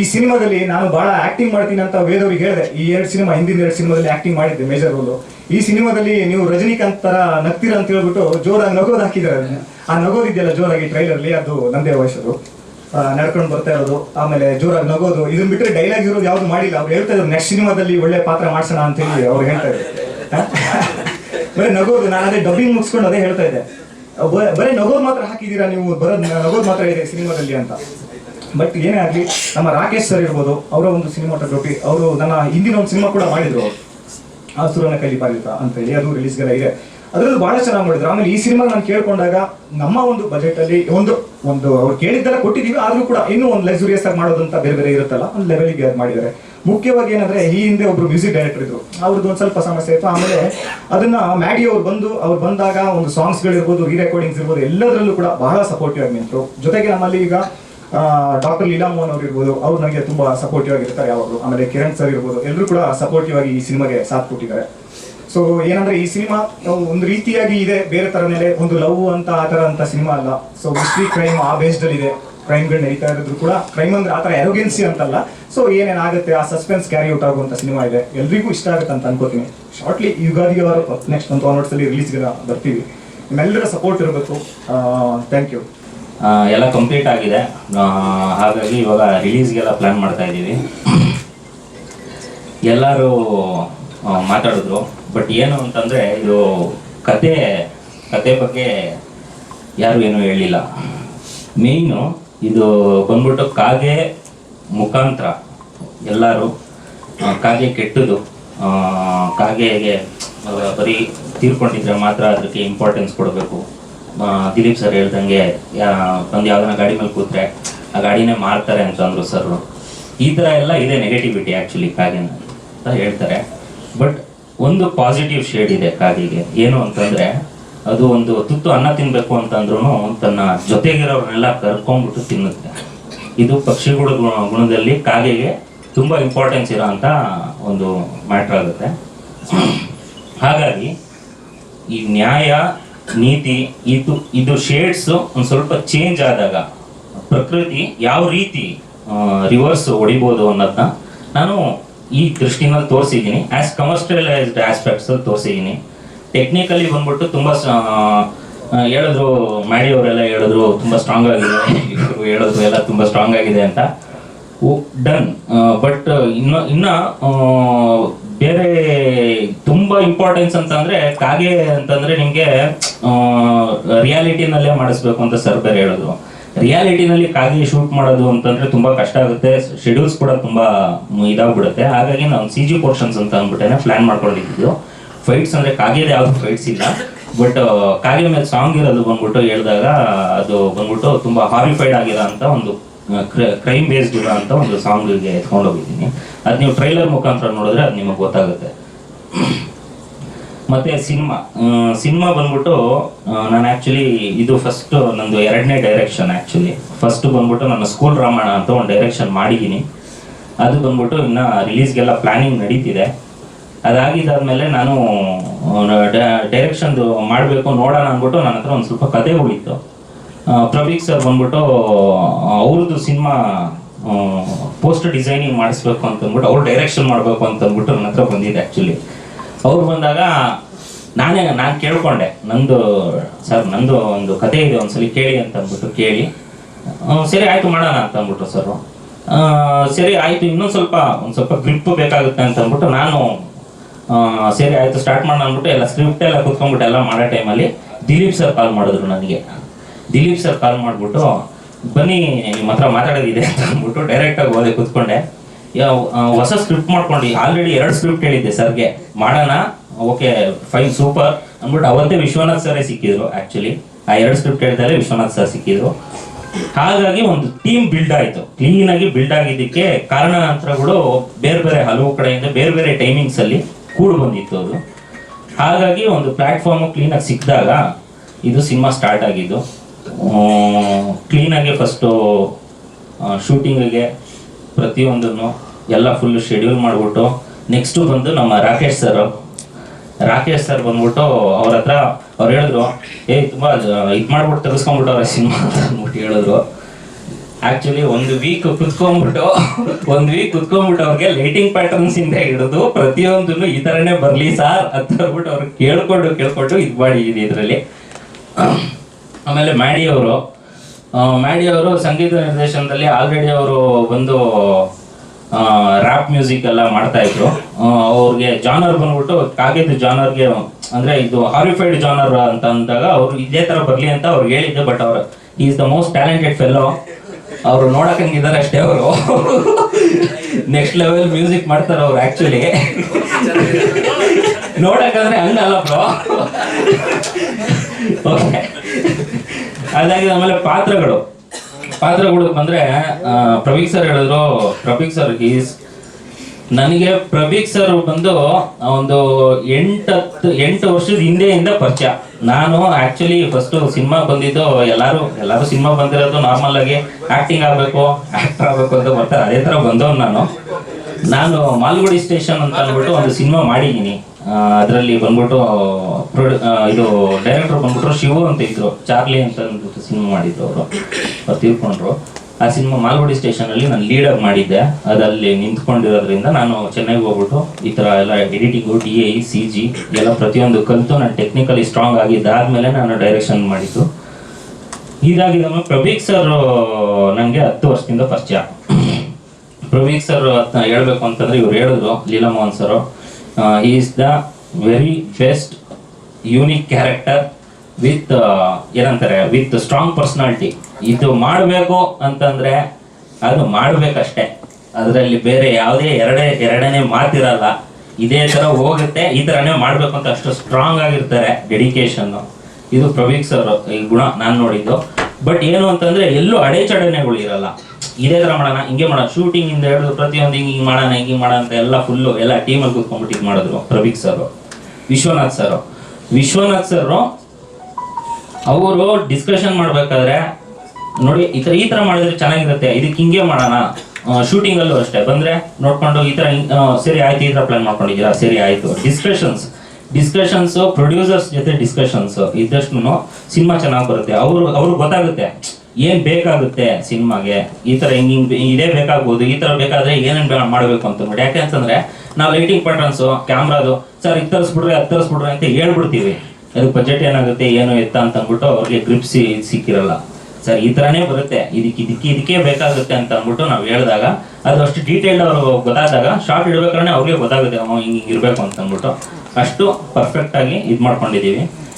ಈ ಸಿನಿಮಾದಲ್ಲಿ ನಾನು ಬಹಳ ಆಕ್ಟಿಂಗ್ ಮಾಡ್ತೀನಿ ಅಂತ ವೇದವ್ರಿಗೆ ಹೇಳಿದೆ. ಈ ಎರಡು ಸಿನಿಮಾ, ಹಿಂದಿನ ಎರಡು ಸಿನಿಮಾದಲ್ಲಿ ಆಕ್ಟಿಂಗ್ ಮಾಡಿದ್ದೆ ಮೇಜರ್ ರೋಲು ಈ ಸಿನಿಮಾದಲ್ಲಿ ನೀವು ರಜನಿಕಾಂತ್ ತರ ನಗ್ತೀರ ಅಂತ ಹೇಳ್ಬಿಟ್ಟು ಜೋರಾಗಿ ನಗೋದು ಹಾಕಿದ್ದಾರೆ ಅದನ್ನ. ಆ ನಗೋದಿದೆಯಲ್ಲ ಜೋರಾಗಿ ಟ್ರೈಲರ್ಲಿ ಅದು ನಂದೇ ವಯಸ್ಸರು ನಡ್ಕೊಂಡು ಬರ್ತಾ ಇರೋದು, ಆಮೇಲೆ ಜೋರಾಗಿ ನಗೋದು. ಇದನ್ನ ಬಿಟ್ಟರೆ ಡೈಲಾಗ್ ಇರೋದು ಯಾವ್ದು ಮಾಡಿಲ್ಲ. ಅವ್ರು ಹೇಳ್ತಾ ಇದ್ರು, ನೆಕ್ಸ್ಟ್ ಸಿನಿಮಾದಲ್ಲಿ ಒಳ್ಳೆ ಪಾತ್ರ ಮಾಡ್ಸೋಣ ಅಂತ ಹೇಳಿ ಅವ್ರು ಹೇಳ್ತಾ? ಬರೀ ನಗೋದು, ನಾನು ಅದೇ ಡಬ್ಬಿಂಗ್ ಮುಗಿಸ್ಕೊಂಡು ಅದೇ ಹೇಳ್ತಾ ಇದ್ದೆ. ಬರೀ ನಗೋದು ಮಾತ್ರ ಹಾಕಿದ್ದೀರಾ ನೀವು? ಬರೋದು, ನಗೋದು ಮಾತ್ರ ಇದೆ ಸಿನಿಮಾದಲ್ಲಿ ಅಂತ. ಬಟ್ ಏನೇ ಆಗಲಿ, ನಮ್ಮ ರಾಕೇಶ್ ಸರ್ ಇರ್ಬೋದು, ಅವರ ಒಂದು ಸಿನಿಮಾಟೋಗ್ರಫಿ ಅವರು ನನ್ನ ಹಿಂದಿನ ಒಂದು ಸಿನಿಮಾ ಕೂಡ ಮಾಡಿದ್ರು ಆ ಆಸುರನ ಕೈಲಿ ಪಾಲಿತ ಅಂತ ಹೇಳಿ ಅದು ರಿಲೀಸ್ಗೆಲ್ಲ ಇದೆ. ಅದರಲ್ಲೂ ಬಹಳ ಚೆನ್ನಾಗಿ ಮಾಡಿದ್ರು. ಆಮೇಲೆ ಈ ಸಿನಿಮಾ ನಾನು ಕೇಳ್ಕೊಂಡಾಗ ನಮ್ಮ ಒಂದು ಬಜೆಟ್ ಅಲ್ಲಿ ಒಂದು ಒಂದು ಅವ್ರು ಕೇಳಿದ್ದೆಲ್ಲ ಕೊಟ್ಟಿದ್ದೀವಿ, ಆದ್ರೂ ಕೂಡ ಇನ್ನೂ ಒಂದು ಲಕ್ಸುರಿಯಸ್ ಆಗಿ ಮಾಡೋದಂತ ಬೇರೆ ಬೇರೆ ಇರುತ್ತಲ್ಲ, ಒಂದು ಲೆವೆಲ್ಗೆ ಮಾಡಿದ್ದಾರೆ. ಮುಖ್ಯವಾಗಿ ಏನಂದ್ರೆ, ಈ ಹಿಂದೆ ಒಬ್ರು ಮ್ಯೂಸಿಕ್ ಡೈರೆಕ್ಟರ್ ಇದ್ರು. ಅವ್ರದ್ದು ಒಂದು ಸ್ವಲ್ಪ ಸಮಸ್ಯೆ ಇತ್ತು. ಆಮೇಲೆ ಅದನ್ನ ಮ್ಯಾಡಿ ಅವ್ರು ಬಂದು, ಅವ್ರು ಬಂದಾಗ ಒಂದು ಸಾಂಗ್ಸ್ಗಳಿರ್ಬೋದು ರೀ ರೆಕಾರ್ಡಿಂಗ್ಸ್ ಇರ್ಬೋದು, ಎಲ್ಲದರಲ್ಲೂ ಕೂಡ ಬಹಳ ಸಪೋರ್ಟಿವ್ ಆಗಿ ನಿಂತರು. ಜೊತೆಗೆ ನಮ್ಮಲ್ಲಿ ಈಗ ಡಾಕ್ಟರ್ ಲೀಲಾ ಮೋಹನ್ ಅವರು ಇರ್ಬೋದು ಅವ್ರು ನನಗೆ ತುಂಬಾ ಸಪೋರ್ಟಿವ್ ಆಗಿರ್ತಾರೆ ಯಾವಾಗಲೂ. ಆಮೇಲೆ ಕಿರಣ್ ಸರ್ ಇರ್ಬೋದು ಎಲ್ಲರೂ ಕೂಡ ಸಪೋರ್ಟಿವ್ ಆಗಿ ಈ ಸಿನಿಮಾಗೆ ಸಾಥ್ ಕೊಟ್ಟಿದ್ದಾರೆ. ಸೊ ಏನಂದ್ರೆ ಈ ಸಿನಿಮಾ ಒಂದು ರೀತಿಯಾಗಿ ಇದೆ ಬೇರೆ ತರನೇ ಒಂದು ಲವ್ ಅಂತ ಆ ತರ ಅಂತ ಸಿನಿಮಾ ಅಲ್ಲ. ಸೊ ಮಿಸ್ಟ್ರಿ ಕ್ರೈಮ್ ಆ ಬೇಸ್ಡಲ್ಲಿ ಇದೆ. ಕ್ರೈಮ್ಗಳು ನಡೀತಾ ಇರೋದ್ರು ಕೂಡ ಕ್ರೈಮ್ ಅಂದ್ರೆ ಥರ ಎರೋಗೆನ್ಸಿ ಅಂತಲ್ಲ. ಸೊ ಏನೇನಾಗುತ್ತೆ ಆ ಸಸ್ಪೆನ್ಸ್ ಕ್ಯಾರಿ ಔಟ್ ಆಗುವಂತ ಸಿನಿಮಾ ಇದೆ. ಎಲ್ರಿಗೂ ಇಷ್ಟ ಆಗುತ್ತೆ ಅಂತ ಅನ್ಕೋತೀನಿ. ಶಾರ್ಟ್ಲಿ ಯುಗಾದಿ ಅವರು ನೆಕ್ಸ್ಟ್ ಒಂದು ಅಲ್ಲಿ ರಿಲೀಸ್ಗೆ ಬರ್ತೀವಿ. ನಿಮ್ಮೆಲ್ಲರ ಸಪೋರ್ಟ್ ಇರಬೇಕು. ಥ್ಯಾಂಕ್ ಯು ಆ, ಎಲ್ಲ ಕಂಪ್ಲೀಟ್ ಆಗಿದೆ. ಹಾಗಾಗಿ ಇವಾಗ ರಿಲೀಸ್ಗೆಲ್ಲ ಪ್ಲ್ಯಾನ್ ಮಾಡ್ತಾ ಇದ್ದೀವಿ. ಎಲ್ಲರೂ ಮಾತಾಡಿದ್ರು. ಬಟ್ ಏನು ಅಂತಂದರೆ, ಇದು ಕತೆ ಕತೆ ಬಗ್ಗೆ ಯಾರು ಏನು ಹೇಳಿಲ್ಲ. ಮೇಯ್ನು ಇದು ಬಂದ್ಬಿಟ್ಟು ಕಾಗೆ ಮುಖಾಂತರ ಎಲ್ಲರೂ ಕಾಗೆ ಕೆಟ್ಟದು ಕಾಗೆಗೆ ಬರೀ ತೀರ್ಕೊಂಡಿದ್ರೆ ಮಾತ್ರ ಅದಕ್ಕೆ ಇಂಪಾರ್ಟೆನ್ಸ್ ಕೊಡಬೇಕು. ದಿಲೀಪ್ ಸರ್ ಹೇಳ್ದಂಗೆ ಬಂದು ಯಾವ್ದನ್ನ ಗಾಡಿ ಮೇಲೆ ಕೂತ್ರೆ ಆ ಗಾಡಿನೇ ಮಾರ್ತಾರೆ ಅಂತ ಅಂದ್ರು ಸರ್ ಈ ಥರ ಎಲ್ಲ ಇದೆ ನೆಗೆಟಿವಿಟಿ ಆ್ಯಕ್ಚುಲಿ ಕಾಗೆನ ಅಂತ ಹೇಳ್ತಾರೆ. ಬಟ್ ಒಂದು ಪಾಸಿಟಿವ್ ಶೇಡ್ ಇದೆ ಕಾಗೆಗೆ. ಏನು ಅಂತಂದ್ರೆ, ಅದು ಒಂದು ತುತ್ತು ಅನ್ನ ತಿನ್ಬೇಕು ಅಂತಂದ್ರೂ ತನ್ನ ಜೊತೆಗಿರೋರ್ನೆಲ್ಲ ಕರ್ಕೊಂಡ್ಬಿಟ್ಟು ತಿನ್ನುತ್ತೆ. ಇದು ಪಕ್ಷಿಗಳ ಗುಣ- ಗುಣದಲ್ಲಿ ಕಾಗೆಗೆ ತುಂಬಾ ಇಂಪಾರ್ಟೆನ್ಸ್ ಇರೋ ಅಂತ ಒಂದು ಮ್ಯಾಟ್ರ್ ಆಗುತ್ತೆ. ಹಾಗಾಗಿ ಈ ನ್ಯಾಯ ನೀತಿ, ಇದು ಇದು ಶೇಡ್ಸ್ ಒಂದು ಸ್ವಲ್ಪ ಚೇಂಜ್ ಆದಾಗ ಪ್ರಕೃತಿ ಯಾವ ರೀತಿ ರಿವರ್ಸ್ ಹೊಡಿಬೋದು ಅನ್ನೋದನ್ನ ನಾನು ಈ ದೃಷ್ಟಿನಲ್ಲಿ ತೋರಿಸಿದ್ದೀನಿ. ಆಸ್ ಕಮರ್ಷಿಯಲೈಸ್ಡ್ ಆಸ್ಪೆಕ್ಟ್ಸ್ ತೋರಿಸಿದ್ದೀನಿ. ಟೆಕ್ನಿಕಲಿ ಬಂದ್ಬಿಟ್ಟು ತುಂಬ ಹೇಳಿದ್ರು ಮ್ಯಾಡಿ ಅವರೆಲ್ಲ ಹೇಳಿದ್ರು, ತುಂಬ ಸ್ಟ್ರಾಂಗ್ ಆಗಿದೆ ಹೇಳಿದ್ರು, ಎಲ್ಲ ತುಂಬ ಸ್ಟ್ರಾಂಗ್ ಆಗಿದೆ ಅಂತ. ಡನ್ ಬಟ್ ಇನ್ನು, ಇನ್ನ ಬೇರೆ ತುಂಬಾ ಇಂಪಾರ್ಟೆನ್ಸ್ ಅಂತಂದ್ರೆ ಕಾಗೆ ಅಂತಂದ್ರೆ ನಿಮ್ಗೆ ರಿಯಾಲಿಟಿನಲ್ಲೇ ಮಾಡಿಸ್ಬೇಕು ಅಂತ ಸರ್ ಬೇರೆ ಹೇಳಿದ್ರು ರಿಯಾಲಿಟಿನಲ್ಲಿ ಕಾಗೆ ಶೂಟ್ ಮಾಡೋದು ಅಂತಂದ್ರೆ ತುಂಬಾ ಕಷ್ಟ ಆಗುತ್ತೆ ಶೆಡ್ಯೂಲ್ಸ್ ಕೂಡ ತುಂಬಾ ಇದಾಗ್ಬಿಡುತ್ತೆ. ಹಾಗಾಗಿ ನಾವು ಸಿ ಜಿ ಪೋರ್ಷನ್ಸ್ ಅಂತ ಅಂದ್ಬಿಟ್ಟೆ ಪ್ಲಾನ್ ಮಾಡ್ಕೊಂಡಿದ್ದು. ಫೈಟ್ಸ್ ಅಂದ್ರೆ ಕಾಗೆದ ಯಾವ್ದು ಫೈಟ್ಸ್ ಇಲ್ಲ. ಬಟ್ ಕಾಗೆ ಮೇಲೆ ಸಾಂಗ್ ಇರೋದು ಬಂದ್ಬಿಟ್ಟು ಹೇಳಿದಾಗ ಅದು ಬಂದ್ಬಿಟ್ಟು ತುಂಬಾ ಹಾರಿಫೈಡ್ ಆಗಿರೋ ಅಂತ ಒಂದು ಕ್ರೈಮ್ ಬೇಸ್ಡ್ ಇರೋ ಅಂತ ಒಂದು ಸಾಂಗಿಗೆ ಎತ್ಕೊಂಡು ಹೋಗಿದ್ದೀನಿ ಅದು ನೀವು ಟ್ರೈಲರ್ ಮುಖಾಂತರ ನೋಡಿದ್ರೆ ಅದು ನಿಮಗೆ ಗೊತ್ತಾಗುತ್ತೆ. ಮತ್ತೆ ಸಿನಿಮಾ ಸಿನಿಮಾ ಬಂದ್ಬಿಟ್ಟು ನಾನು ಆ್ಯಕ್ಚುಲಿ ಇದು ಫಸ್ಟ್ ನಂದು ಎರಡನೇ ಡೈರೆಕ್ಷನ್ ಆ್ಯಕ್ಚುಲಿ ಫಸ್ಟ್ ಬಂದ್ಬಿಟ್ಟು ನನ್ನ ಸ್ಕೂಲ್ ರಾಮಾಯಣ ಅಂತ ಒಂದು ಡೈರೆಕ್ಷನ್ ಮಾಡಿದ್ದೀನಿ. ಅದು ಬಂದ್ಬಿಟ್ಟು ಇನ್ನು ರಿಲೀಸ್ಗೆಲ್ಲ ಪ್ಲಾನಿಂಗ್ ನಡೀತಿದೆ. ಅದಾಗಿದ್ದಾದ್ಮೇಲೆ ನಾನು ಡೈರೆಕ್ಷನ್ದು ಮಾಡಬೇಕು ನೋಡೋಣ ಅಂದ್ಬಿಟ್ಟು ನನ್ನ ಹತ್ರ ಒಂದು ಸ್ವಲ್ಪ ಕತೆ ಆ, ಪ್ರವೀಕ್ ಸರ್ ಬಂದ್ಬಿಟ್ಟು ಅವ್ರದ್ದು ಸಿನಿಮಾ ಪೋಸ್ಟರ್ ಡಿಸೈನಿಂಗ್ ಮಾಡಿಸ್ಬೇಕು ಅಂತಂದ್ಬಿಟ್ಟು, ಅವ್ರು ಡೈರೆಕ್ಷನ್ ಮಾಡಬೇಕು ಅಂತಂದ್ಬಿಟ್ಟು ನನ್ನ ಹತ್ರ ಬಂದಿದೆ ಆ್ಯಕ್ಚುಲಿ ಅವ್ರು ಬಂದಾಗ, ನಾನೇ, ನಾನು ಕೇಳಿಕೊಂಡೆ. ನಂದು, ಸರ್, ನಂದು ಒಂದು ಕತೆ ಇದೆ, ಒಂದ್ಸಲಿ ಕೇಳಿ ಅಂತ ಅಂದ್ಬಿಟ್ಟು ಕೇಳಿ ಸರಿ, ಆಯಿತು ಮಾಡೋಣ ಅಂತ ಅಂದ್ಬಿಟ್ರು ಸರ್ ಸರಿ, ಆಯಿತು, ಇನ್ನೊಂದು ಸ್ವಲ್ಪ, ಒಂದು ಸ್ವಲ್ಪ ಗ್ರಿಪ್ ಬೇಕಾಗುತ್ತೆ ಅಂತ ಅಂದ್ಬಿಟ್ಟು ನಾನು ಸರಿ, ಆಯಿತು ಸ್ಟಾರ್ಟ್ ಮಾಡೋಣ ಅಂದ್ಬಿಟ್ಟು ಎಲ್ಲ ಸ್ಕ್ರಿಪ್ಟ್ ಎಲ್ಲ ಕುತ್ಕೊಂಡ್ಬಿಟ್ಟು ಎಲ್ಲ ಮಾಡೋ ಟೈಮಲ್ಲಿ ದಿಲೀಪ್ ಸರ್ ಕಾಲ್ ಮಾಡಿದ್ರು ನನಗೆ. ದಿಲೀಪ್ ಸರ್ ಕಾಲ್ ಮಾಡಿಬಿಟ್ಟು, ಬನ್ನಿ, ನಿಮ್ಮ ಹತ್ರ ಮಾತಾಡೋದಿದೆ ಅಂತ ಅಂದ್ಬಿಟ್ಟು ಡೈರೆಕ್ಟಾಗಿ ಹೋದೆ ಕೂತ್ಕೊಂಡೆ. ಹೊಸ ಸ್ಕ್ರಿಪ್ಟ್ ಮಾಡ್ಕೊಂಡು. ಆಲ್ರೆಡಿ ಎರಡು ಸ್ಕ್ರಿಪ್ಟ್ ಹೇಳಿದ್ದೆ ಸರ್ಗೆ. ಮಾಡೋಣ? ಓಕೆ ಫೈನ್ ಸೂಪರ್ ಅಂದ್ಬಿಟ್ಟು ಅವತ್ತೇ ವಿಶ್ವನಾಥ್ ಸರೇ ಸಿಕ್ಕಿದ್ರು ಆ್ಯಕ್ಚುಲಿ ಆ ಎರಡು ಸ್ಕ್ರಿಪ್ಟ್ ಹೇಳಿದಾರೆ ವಿಶ್ವನಾಥ್ ಸರ್ ಸಿಕ್ಕಿದ್ರು. ಹಾಗಾಗಿ ಒಂದು ಟೀಮ್ ಬಿಲ್ಡ್ ಆಯಿತು. ಕ್ಲೀನಾಗಿ ಬಿಲ್ಡ್ ಆಗಿದ್ದಕ್ಕೆ ಕಾರಣಾಂತರಗಳು ಬೇರೆ ಬೇರೆ ಹಲವು ಕಡೆಯಿಂದ ಬೇರೆ ಬೇರೆ ಟೈಮಿಂಗ್ಸ್ ಅಲ್ಲಿ ಕೂಡು ಬಂದಿತ್ತು ಅದು. ಹಾಗಾಗಿ ಒಂದು ಪ್ಲಾಟ್ಫಾರ್ಮ್ ಕ್ಲೀನಾಗಿ ಸಿಕ್ಕಿದಾಗ ಇದು ಸಿನಿಮಾ ಸ್ಟಾರ್ಟ್ ಆಗಿದ್ದು. ಕ್ಲೀನಾಗಿ ಫಸ್ಟು ಶೂಟಿಂಗಿಗೆ ಪ್ರತಿಯೊಂದನ್ನು ಎಲ್ಲ ಫುಲ್ ಶೆಡ್ಯೂಲ್ ಮಾಡಿಬಿಟ್ಟು ನೆಕ್ಸ್ಟು ಬಂದು ನಮ್ಮ ರಾಕೇಶ್ ಸರ್ ರಾಕೇಶ್ ಸರ್ ಬಂದ್ಬಿಟ್ಟು ಅವ್ರ ಹತ್ರ ಅವ್ರು ಹೇಳಿದ್ರು ಏ ತುಂಬ ಇದು ಮಾಡ್ಬಿಟ್ಟು ತೆಗೆಸ್ಕೊಂಡ್ಬಿಟ್ಟವ್ರೆ ಸಿನಿಮಾ ಅಂತ ಅಂದ್ಬಿಟ್ಟು ಹೇಳಿದ್ರು. ಆ್ಯಕ್ಚುಲಿ ಒಂದು ವೀಕ್ ಕುತ್ಕೊಂಡ್ಬಿಟ್ಟು, ಒಂದು ವೀಕ್ ಕುತ್ಕೊಂಡ್ಬಿಟ್ಟು ಅವ್ರಿಗೆ ಲೈಟಿಂಗ್ ಪ್ಯಾಟರ್ನ್ಸ್ ಇಂದ ಹಿಡಿದು ಪ್ರತಿಯೊಂದನ್ನು ಈ ಥರನೇ ಬರಲಿ ಸಾರ್ ಅಂತ ಹೇಳ್ಬಿಟ್ಟು ಅವ್ರಿಗೆ ಕೇಳ್ಕೊಂಡು ಕೇಳ್ಕೊಂಡು ಇದು ಮಾಡಿದ್ದೀನಿ ಇದರಲ್ಲಿ. ಆಮೇಲೆ ಮ್ಯಾಡಿ ಅವರು ಮ್ಯಾಡಿ ಅವರು ಸಂಗೀತ ನಿರ್ದೇಶನದಲ್ಲಿ ಆಲ್ರೆಡಿ ಅವರು ಬಂದು ರ್ಯಾಪ್ ಮ್ಯೂಸಿಕ್ ಎಲ್ಲ ಮಾಡ್ತಾ ಇದ್ರು. ಅವ್ರಿಗೆ ಜಾನರ್ ಬಂದ್ಬಿಟ್ಟು ಕಾಗಿದ್ದು ಜಾನರ್ಗೆ ಅಂದ್ರೆ ಇದು ಹಾರಿಫೈಡ್ ಜಾನರ್ ಅಂತ ಅಂದಾಗ ಅವ್ರು ಇದೇ ತರ ಬರ್ಲಿ ಅಂತ ಅವ್ರು ಹೇಳಿದ್ದೆ ಬಟ್ ಅವ್ರು is the most talented fellow ಅವರು ನೋಡಕ್ ಹಂಗಿದ್ದಾರೆ ಅಷ್ಟೇ ಅವರು. ನೆಕ್ಸ್ಟ್ ಲೆವೆಲ್ ಮ್ಯೂಸಿಕ್ ಮಾಡ್ತಾರೆ ಅವ್ರು ಆಕ್ಚುಲಿ ನೋಡಕ್ಕಂದ್ರೆ ಹಂಗಲ್ಲ ಬ್ರೋ ಓಕೆ ಅದಾಗಿ ಆಮೇಲೆ ಪಾತ್ರಗಳು. ಪಾತ್ರಗಳು ಬಂದ್ರೆ ಆ, ಪ್ರವೀಕ್ ಸರ್ ಹೇಳಿದ್ರು ಪ್ರವೀಕ್ ಸರ್ ಈಸ್ ನನಗೆ ಪ್ರವೀಕ್ ಸರ್ ಬಂದು ಒಂದು ಎಂಟತ್ತು ಎಂಟು ವರ್ಷದ ಹಿಂದೆಯಿಂದ ಪರಿಚಯ. ನಾನು ಆಕ್ಚುಲಿ ಫಸ್ಟ್ ಸಿನಿಮಾ ಬಂದಿದ್ದು ಎಲ್ಲಾರು ಎಲ್ಲಾರು ಸಿನಿಮಾ ಬಂದಿರೋದು ನಾರ್ಮಲ್ ಆಗಿ ಆಕ್ಟಿಂಗ್ ಆಗ್ಬೇಕು ಆಕ್ಟರ್ ಆಗ್ಬೇಕು ಅಂತ ಬರ್ತಾರೆ. ಅದೇ ತರ ಬಂದವನು ನಾನು. ನಾನು ಮಾಲ್ಗುಡಿ ಸ್ಟೇಷನ್ ಅಂತ ಅಂದ್ಬಿಟ್ಟು ಒಂದು ಸಿನಿಮಾ ಮಾಡಿದ್ದೀನಿ. ಅದರಲ್ಲಿ ಬಂದ್ಬಿಟ್ಟು ಪ್ರೊಡ್- ಇದು ಡೈರೆಕ್ಟರ್ ಬಂದ್ಬಿಟ್ರು ಶಿವು ಅಂತ ಇದ್ರು. ಚಾರ್ಲಿ ಅಂತ ಅಂದ್ಬಿಟ್ಟು ಸಿನಿಮಾ ಮಾಡಿದ್ರು ಅವರು. ಅವ್ರು ತೀರ್ಕೊಂಡ್ರು. ಆ ಸಿನಿಮಾ ಮಾಲ್ಗುಡಿ ಸ್ಟೇಷನ್ ಅಲ್ಲಿ ನಾನು ಲೀಡರ್ ಮಾಡಿದ್ದೆ. ಅದಲ್ಲಿ ನಿಂತ್ಕೊಂಡಿರೋದ್ರಿಂದ ನಾನು ಚೆನ್ನೈಗೆ ಹೋಗ್ಬಿಟ್ಟು ಈ ತರ ಎಲ್ಲ editing D A C G ಎಲ್ಲ ಪ್ರತಿಯೊಂದು ಕಲಿತು ನಾನು ಟೆಕ್ನಿಕಲಿ ಸ್ಟ್ರಾಂಗ್ ಆಗಿದ್ದಾದ್ಮೇಲೆ ನಾನು ಡೈರೆಕ್ಷನ್ ಮಾಡಿದ್ದು. ಹೀಗಾಗಿ ನಮ್ಮ ಪ್ರವೀಕ್ ಸರ್ ನನಗೆ ಹತ್ತು ವರ್ಷದಿಂದ ಪರಿಚಯ. ಪ್ರವೀಕ್ ಸರ್ ಹೇಳ್ಬೇಕು ಅಂತಂದ್ರೆ ಇವ್ರು ಹೇಳಿದ್ರು Leela Mohan sir is the very best unique character with ಏನಂತಾರೆ ವಿತ್ ಸ್ಟ್ರಾಂಗ್ ಪರ್ಸನಾಲಿಟಿ ಇದು ಮಾಡಬೇಕು ಅಂತಂದ್ರೆ ಅದು ಮಾಡಬೇಕಷ್ಟೇ. ಅದರಲ್ಲಿ ಬೇರೆ ಯಾವುದೇ ಎರಡೇ, ಎರಡನೇ ಮಾತಿರಲ್ಲ. ಇದೇ ತರ ಹೋಗುತ್ತೆ, ಈ ತರನೇ ಮಾಡ್ಬೇಕು ಅಂತ ಅಷ್ಟು ಸ್ಟ್ರಾಂಗ್ ಆಗಿರ್ತಾರೆ ಡೆಡಿಕೇಶನ್ ಇದು ಪ್ರವೀಕ್ ಸರ್ ಗುಣ ನಾನು ನೋಡಿದ್ದು. ಬಟ್ ಏನು ಅಂತಂದ್ರೆ ಎಲ್ಲೂ ಅಡೆಚಣೆಗಳು ಇರಲ್ಲ ಇದೇ ತರ ಮಾಡೋಣ, ಹಿಂಗೆ ಮಾಡೋಣ. ಶೂಟಿಂಗ್ ಇಂದ ಹಿಡಿದು ಪ್ರತಿಯೊಂದು ಹಿಂಗೆ ಹಿಂಗೆ ಮಾಡೋಣ ಹಿಂಗೆ ಮಾಡೋಣ ಅಂತ ಎಲ್ಲ ಫುಲ್ಲು ಎಲ್ಲ ಟೀಮಲ್ಲಿ ಕೂತ್ಕೊಂಡ್ಬಿಟ್ಟು ಇದು ಮಾಡಿದ್ರು Praveek sir Vishwanath sir Vishwanath sir ಅವರು ಡಿಸ್ಕಷನ್ ಮಾಡ್ಬೇಕಾದ್ರೆ ನೋಡಿ, ಈ ತರ ಈ ತರ ಮಾಡಿದ್ರೆ ಚೆನ್ನಾಗಿರುತ್ತೆ. ಇದಕ್ಕೆ ಹಿಂಗೆ ಮಾಡೋಣ. ಶೂಟಿಂಗ್ ಅಲ್ಲೂ ಅಷ್ಟೇ. ಬಂದ್ರೆ ನೋಡ್ಕೊಂಡು ಈ ತರ ಸರಿ ಆಯ್ತು, ಈ ತರ ಪ್ಲಾನ್ ಮಾಡ್ಕೊಂಡಿದ್ದೀರಾ? ಸರಿ ಆಯ್ತು. ಡಿಸ್ಕಷನ್ಸ್ ಡಿಸ್ಕಷನ್ಸ್ ಪ್ರೊಡ್ಯೂಸರ್ಸ್ ಜೊತೆ ಡಿಸ್ಕಷನ್ಸ್ ಇದ್ದಷ್ಟು ಸಿನಿಮಾ ಚೆನ್ನಾಗಿ ಬರುತ್ತೆ. ಅವರು, ಅವ್ರಿಗೆ ಗೊತ್ತಾಗುತ್ತೆ. ಏನ್ ಬೇಕಾಗುತ್ತೆ ಸಿನಿಮಾಗೆ? ಈ ತರ ಹಿಂಗ್ ಇದೇ ಬೇಕಾಗ್ಬೋದು, ಈ ತರ ಬೇಕಾದ್ರೆ ಏನೇನ್ ಮಾಡಬೇಕು ಅಂತ ನೋಡಿ. ಯಾಕೆ ಅಂತಂದ್ರೆ, ನಾವು ಲೈಟಿಂಗ್ ಪ್ಯಾಟರ್ನ್ಸ್ ಕ್ಯಾಮ್ರಾದು ಸರ್, ಇದು ತರಿಸ್ಬಿಡ್ರಿ, ಅದು ತರಿಸ್ಬಿಡ್ರಿ ಅಂತ ಹೇಳ್ಬಿಡ್ತೀವಿ. ಅದಕ್ಕೆ ಬಜೆಟ್ ಏನಾಗುತ್ತೆ, ಏನು ಎತ್ತ ಅಂತ ಅಂದ್ಬಿಟ್ಟು ಅವ್ರಿಗೆ ಗ್ರಿಪ್ಸ್ ಸಿಕ್ಕಿರಲ್ಲ. ಸರ್, ಈ ತರನೇ ಬರುತ್ತೆ. ಇದಕ್ಕೆ ಇದಕ್ಕೆ ಇದಕ್ಕೆ ಬೇಕಾಗುತ್ತೆ ಅಂತ ಅಂದ್ಬಿಟ್ಟು ನಾವು ಹೇಳಿದಾಗ, ಅದು ಅಷ್ಟು ಡೀಟೇಲ್ಡ್ ಅವರು ಗೊತ್ತಾದಾಗ ಶಾರ್ಟ್ ಇಡ್ಬೇಕಾದ್ರೆ ಅವ್ರಿಗೆ ಗೊತ್ತಾಗುತ್ತೆ ಹಿಂಗೆ ಹಿಂಗೆ ಇರಬೇಕು ಅಂತ ಅಂದ್ಬಿಟ್ಟು. ಅಷ್ಟು ಪರ್ಫೆಕ್ಟ್ ಆಗಿ ಇದು ಮಾಡ್ಕೊಂಡಿದ್ದೀವಿ